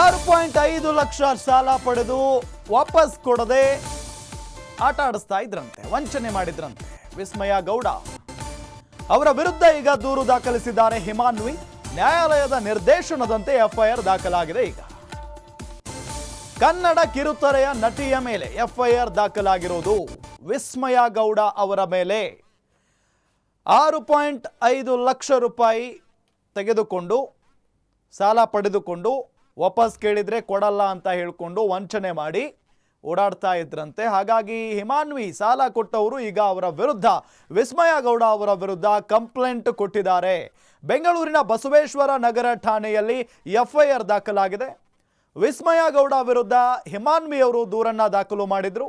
ಆರು ಪಾಯಿಂಟ್ ಐದು ಲಕ್ಷ ಸಾಲ ಪಡೆದು ವಾಪಸ್ ಕೊಡದೆ ಆಟ ಆಡಿಸ್ತಾ ಇದ್ರಂತೆ, ವಂಚನೆ ಮಾಡಿದ್ರಂತೆ. ವಿಸ್ಮಯ ಗೌಡ ಅವರ ವಿರುದ್ಧ ಈಗ ದೂರು ದಾಖಲಿಸಿದ್ದಾರೆ ಹಿಮಾನ್ವಿ. ನ್ಯಾಯಾಲಯದ ನಿರ್ದೇಶನದಂತೆ ಎಫ್ಐಆರ್ ದಾಖಲಾಗಿದೆ ಈಗ. ಕನ್ನಡ ಕಿರುತೆರೆಯ ನಟಿಯ ಮೇಲೆ ಎಫ್ಐಆರ್ ದಾಖಲಾಗಿರುವುದು ವಿಸ್ಮಯ ಗೌಡ ಅವರ ಮೇಲೆ. ಆರು ಪಾಯಿಂಟ್ ಐದು ಲಕ್ಷ ರೂಪಾಯಿ ತೆಗೆದುಕೊಂಡು, ಸಾಲ ಪಡೆದುಕೊಂಡು ವಾಪಸ್ ಕೇಳಿದರೆ ಕೊಡಲ್ಲ ಅಂತ ಹೇಳಿಕೊಂಡು ವಂಚನೆ ಮಾಡಿ ಓಡಾಡ್ತಾ ಇದ್ರಂತೆ. ಹಾಗಾಗಿ ಹಿಮಾನ್ವಿ ಸಾಲ ಕೊಟ್ಟವರು ಈಗ ಅವರ ವಿರುದ್ಧ, ವಿಸ್ಮಯ ಗೌಡ ಅವರ ವಿರುದ್ಧ ಕಂಪ್ಲೇಂಟ್ ಕೊಟ್ಟಿದ್ದಾರೆ. ಬೆಂಗಳೂರಿನ ಬಸವೇಶ್ವರ ನಗರ ಠಾಣೆಯಲ್ಲಿ ಎಫ್ಐಆರ್ ದಾಖಲಾಗಿದೆ. ವಿಸ್ಮಯ ಗೌಡ ವಿರುದ್ಧ ಹಿಮಾನ್ವಿ ಅವರು ದೂರನ್ನ ದಾಖಲು ಮಾಡಿದ್ರು.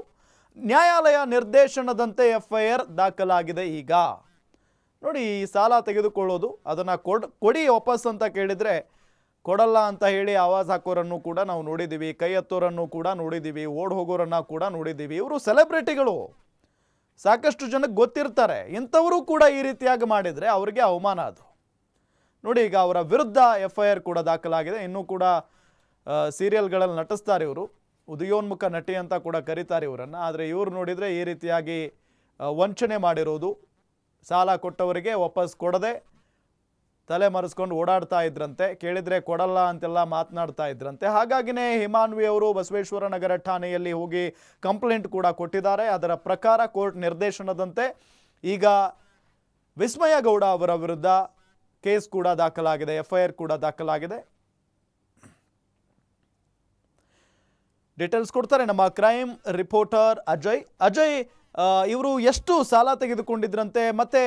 ನ್ಯಾಯಾಲಯ ನಿರ್ದೇಶನದಂತೆ ಎಫ್ಐಆರ್ ದಾಖಲಾಗಿದೆ ಈಗ. ನೋಡಿ, ಈ ಸಾಲ ತೆಗೆದುಕೊಳ್ಳೋದು, ಅದನ್ನು ಕೊಡ್, ಕೊಡಿ ವಾಪಸ್ ಅಂತ ಕೇಳಿದರೆ ಕೊಡಲ್ಲ ಅಂತ ಹೇಳಿ ಆವಾಜ್ ಹಾಕೋರನ್ನು ಕೂಡ ನಾವು ನೋಡಿದ್ದೀವಿ, ಕೈ ಎತ್ತೋರನ್ನು ಕೂಡ ನೋಡಿದ್ದೀವಿ, ಓಡ್ ಹೋಗೋರನ್ನ ಕೂಡ ನೋಡಿದ್ದೀವಿ. ಇವರು ಸೆಲೆಬ್ರಿಟಿಗಳು ಸಾಕಷ್ಟು ಜನಕ್ಕೆ ಗೊತ್ತಿರ್ತಾರೆ. ಇಂಥವರು ಕೂಡ ಈ ರೀತಿಯಾಗಿ ಮಾಡಿದರೆ ಅವರಿಗೆ ಅವಮಾನ ಅದು. ನೋಡಿ, ಈಗ ಅವರ ವಿರುದ್ಧ ಎಫ್ ಐ ಆರ್ ಕೂಡ ದಾಖಲಾಗಿದೆ. ಇನ್ನೂ ಕೂಡ ಸೀರಿಯಲ್ಗಳಲ್ಲಿ ನಟಿಸ್ತಾರೆ ಇವರು. ಉದಯೋನ್ಮುಖ ನಟಿ ಅಂತ ಕೂಡ ಕರೀತಾರೆ ಇವರನ್ನು. ಆದರೆ ಇವರು ನೋಡಿದರೆ ಈ ರೀತಿಯಾಗಿ ವಂಚನೆ ಮಾಡಿರೋದು. ಸಾಲ ಕೊಟ್ಟವರಿಗೆ ವಾಪಸ್ ಕೊಡದೆ ತಲೆ ಮರೆಸ್ಕೊಂಡು ಓಡಾಡ್ತಾ ಇದ್ರಂತೆ, ಕೇಳಿದರೆ ಕೊಡಲ್ಲ ಅಂತೆಲ್ಲ ಮಾತನಾಡ್ತಾ ಇದ್ರಂತೆ. ಹಾಗಾಗಿನೇ ಹಿಮಾನ್ವಿ ಅವರು ಬಸವೇಶ್ವರ ನಗರ ಠಾಣೆಯಲ್ಲಿ ಹೋಗಿ ಕಂಪ್ಲೇಂಟ್ ಕೂಡ ಕೊಟ್ಟಿದ್ದಾರೆ. ಅದರ ಪ್ರಕಾರ ಕೋರ್ಟ್ ನಿರ್ದೇಶನದಂತೆ ಈಗ ವಿಸ್ಮಯ ಗೌಡ ಅವರ ವಿರುದ್ಧ ಕೇಸ್ ಕೂಡ ದಾಖಲಾಗಿದೆ, ಎಫ್ಐಆರ್ ಕೂಡ ದಾಖಲಾಗಿದೆ. ಡೀಟೇಲ್ಸ್ ಕೊಡ್ತಾರೆ ನಮ್ಮ ಕ್ರೈಮ್ ರಿಪೋರ್ಟರ್ ಅಜಯ್. ಅಜಯ್ ಇವರು ಎಷ್ಟು ಸಾಲ ತೆಗೆದುಕೊಂಡಿದ್ರಂತೆ, ಮತ್ತೆ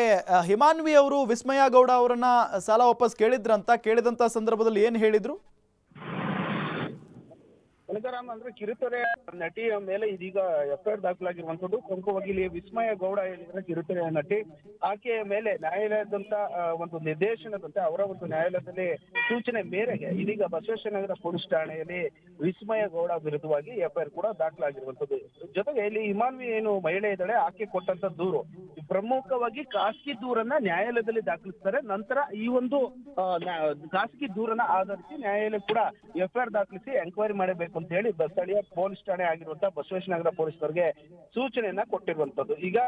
ಹಿಮಾನ್ವಿ ಅವರು, ವಿಸ್ಮಯ ಗೌಡ ಅವರನ್ನ ಸಾಲ ವಾಪಸ್ ಕೇಳಿದ್ರಂತ, ಕೇಳಿದಂತ ಸಂದರ್ಭದಲ್ಲಿ ಏನ್ ಹೇಳಿದ್ರು? ಕನಕರಾಮ್ ಅಂದ್ರೆ ಕಿರುತೆರೆ ನಟಿಯ ಮೇಲೆ ಇದೀಗ ಎಫ್ಐಆರ್ ದಾಖಲಾಗಿರುವಂತದ್ದು ವಕೀಲಿ ವಿಸ್ಮಯ ಗೌಡ ಹೇಳಿದ್ರೆ ಕಿರುತೆರೆಯ ನಟಿ. ಆಕೆಯ ಮೇಲೆ ನ್ಯಾಯಾಲಯದಂತ ಒಂದು ನಿರ್ದೇಶನದಂತೆ, ಅವರ ಒಂದು ನ್ಯಾಯಾಲಯದಲ್ಲಿ ಸೂಚನೆ ಮೇರೆಗೆ ಇದೀಗ ಬಸವೇಶ್ವರ ನಗರ ಪೊಲೀಸ್ ಠಾಣೆಯಲ್ಲಿ ವಿಸ್ಮಯ ಗೌಡ ವಿರುದ್ಧವಾಗಿ ಎಫ್ಐಆರ್ ಕೂಡ ದಾಖಲಾಗಿರುವಂತದ್ದು ಜೊತೆಗೆ ಇಲ್ಲಿ ಹಿಮಾನ್ವಿ ಏನು ಮಹಿಳೆ ಇದ್ದಾಳೆ, ಆಕೆ ಕೊಟ್ಟಂತ ದೂರು. ಪ್ರಮುಖವಾಗಿ ಖಾಸಗಿ ದೂರನ್ನ ನ್ಯಾಯಾಲಯದಲ್ಲಿ ದಾಖಲಿಸ್ತಾರೆ. ನಂತರ ಈ ಒಂದು ಖಾಸಗಿ ದೂರನ್ನ ಆಧರಿಸಿ ನ್ಯಾಯಾಲಯ ಕೂಡ ಎಫ್ಐಆರ್ ದಾಖಲಿಸಿ ಎಂಕ್ವೈರಿ ಮಾಡಬೇಕು ಅಂತ ಹೇಳಿ ಸ್ಥಳೀಯ ಪೊಲೀಸ್ ಠಾಣೆ ಆಗಿರುವಂತಹ ಬಸವೇಶ್ವರ ನಗರ ಪೊಲೀಸರಿಗೆ ಸೂಚನೆಯನ್ನ ಕೊಟ್ಟಿರುವಂತದ್ದು ಈಗ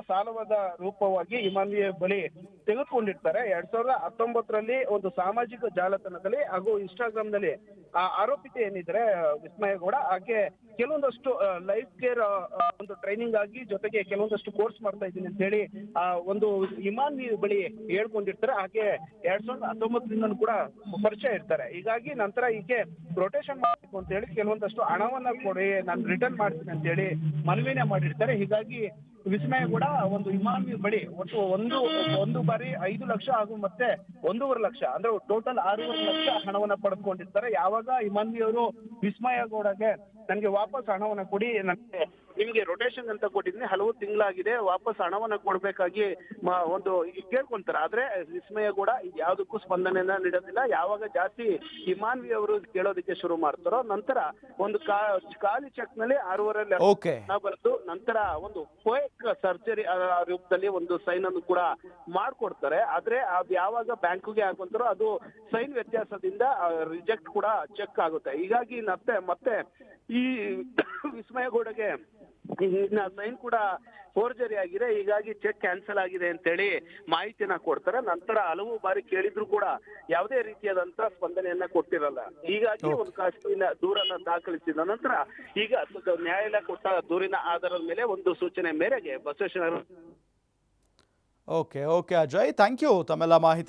ಸಾಲವಾದ ರೂಪವಾಗಿ ಹಿಮಾನ್ವಿಯ ಬಳಿ ತೆಗೆದುಕೊಂಡಿರ್ತಾರೆ. ಎರಡ್ ಸಾವಿರದ ಹತ್ತೊಂಬತ್ತರಲ್ಲಿ ಒಂದು ಸಾಮಾಜಿಕ ಜಾಲತಾಣದಲ್ಲಿ ಹಾಗೂ ಇನ್ಸ್ಟಾಗ್ರಾಮ್ನಲ್ಲಿ ಆ ಆರೋಪಿತ ಏನಿದ್ರೆ, ವಿಸ್ಮಯ ಗೌಡ, ಆಕೆ ಕೆಲವೊಂದಷ್ಟು ಲೈಫ್ ಕೇರ್ ಒಂದು ಟ್ರೈನಿಂಗ್ ಆಗಿ ಜೊತೆಗೆ ಕೆಲವೊಂದಷ್ಟು ಕೋರ್ಸ್ ಮಾಡ್ತಾ ಇದ್ದೀನಿ ಅಂತ ಹೇಳಿ, ಆ, ಒಂದು ಹಿಮಾನ್ವಿ ಬಳಿ ಹೇಳ್ಕೊಂಡಿರ್ತಾರೆ. ಆಕೆ ಎರಡ್ ಸಾವಿರದ ಹತ್ತೊಂಬತ್ತರಿಂದ ಕೂಡ ಪರಿಚಯ ಇರ್ತಾರೆ. ಹೀಗಾಗಿ ನಂತರ ಈಕೆ ರೊಟೇಷನ್ ಮಾಡಬೇಕು ಅಂತ ಹೇಳಿ ಕೆಲವೊಂದಷ್ಟು ಹಣವನ್ನ ಕೊಡಿ, ನಾನು ರಿಟರ್ನ್ ಮಾಡ್ತೀನಿ ಅಂತ ಹೇಳಿ ಮನವಿನೇ ಮಾಡಿರ್ತಾರೆ. ಹೀಗಾಗಿ ವಿಸ್ಮಯ ಕೂಡ ಒಂದು ಇಮಾಮಿ ಬಳಿ ಒಟ್ಟು ಒಂದು ಒಂದು ಬಾರಿ ಐದು ಲಕ್ಷ ಹಾಗೂ ಮತ್ತೆ ಒಂದೂವರೆ ಲಕ್ಷ, ಅಂದ್ರೆ ಟೋಟಲ್ ಆರೂವರೆ ಲಕ್ಷ ಹಣವನ್ನ ಪಡೆದುಕೊಂಡಿರ್ತಾರೆ. ಯಾವಾಗ ಇಮಾಮಿ ಅವರು ವಿಸ್ಮಯ ಗೌಡಗೆ ನನಗೆ ವಾಪಸ್ ಹಣವನ್ನ ಕೊಡಿ ನನಗೆ ನಿಮಗೆ ರೊಟೇಷನ್ ಅಂತ ಕೊಟ್ಟಿದ್ದೀನಿ. ಹಲವು ತಿಂಗಳಾಗಿದೆ. ವಾಪಸ್ ಹಣವನ್ನ ಕೊಡ್ಬೇಕಾಗಿ ಒಂದು ಕೇಳ್ಕೊಂತಾರೆ. ಆದ್ರೆ ವಿಸ್ಮಯ ಕೂಡ ಯಾವುದಕ್ಕೂ ಸ್ಪಂದನೆಯನ್ನ ನೀಡೋದಿಲ್ಲ. ಯಾವಾಗ ಜಾಸ್ತಿ ಹಿಮಾನ್ವಿ ಅವರು ಕೇಳೋದಕ್ಕೆ ಶುರು ಮಾಡ್ತಾರೋ ನಂತರ ಒಂದು ಖಾಲಿ ಚೆಕ್ನಲ್ಲಿ ಆರೂವರೆ ಬರೆದು ನಂತರ ಒಂದು ಫೋಯಕ್ ಸರ್ಜರಿ ರೂಪದಲ್ಲಿ ಒಂದು ಸೈನ್ ಅನ್ನು ಕೂಡ ಮಾಡ್ಕೊಡ್ತಾರೆ. ಆದ್ರೆ ಅದು ಯಾವಾಗ ಬ್ಯಾಂಕ್ಗೆ ಹಾಕೊಂತಾರೋ ಅದು ಸೈನ್ ವ್ಯತ್ಯಾಸದಿಂದ ರಿಜೆಕ್ಟ್ ಕೂಡ ಚೆಕ್ ಆಗುತ್ತೆ. ಹೀಗಾಗಿ ಮತ್ತೆ ಮತ್ತೆ ಈ ವಿಸ್ಮಯ ಗೌಡಗೆ ಸೈನ್ ಕೂಡ ಫೋರ್ಜರಿ ಆಗಿದೆ. ಹೀಗಾಗಿ ಚೆಕ್ ಕ್ಯಾನ್ಸಲ್ ಆಗಿದೆ ಅಂತೇಳಿ ಮಾಹಿತಿಯನ್ನ ಕೊಡ್ತಾರೆ. ನಂತರ ಹಲವು ಬಾರಿ ಕೇಳಿದ್ರು ಕೂಡ ಯಾವುದೇ ರೀತಿಯಾದಂತ ಸ್ಪಂದನೆಯನ್ನ ಕೊಟ್ಟಿರಲ್ಲ. ಹೀಗಾಗಿ ಒಂದು ಕಾಶ್ಮೀರ ದೂರನ್ನ ದಾಖಲಿಸಿದ ನಂತರ ಈಗ ನ್ಯಾಯಾಲಯ ಕೊಟ್ಟ ದೂರಿನ ಆಧಾರದ ಮೇಲೆ ಒಂದು ಸೂಚನೆ ಮೇರೆಗೆ Basaveshwara okay okay Ajay thank you ತಮ್ಮೆಲ್ಲ ಮಾಹಿತಿ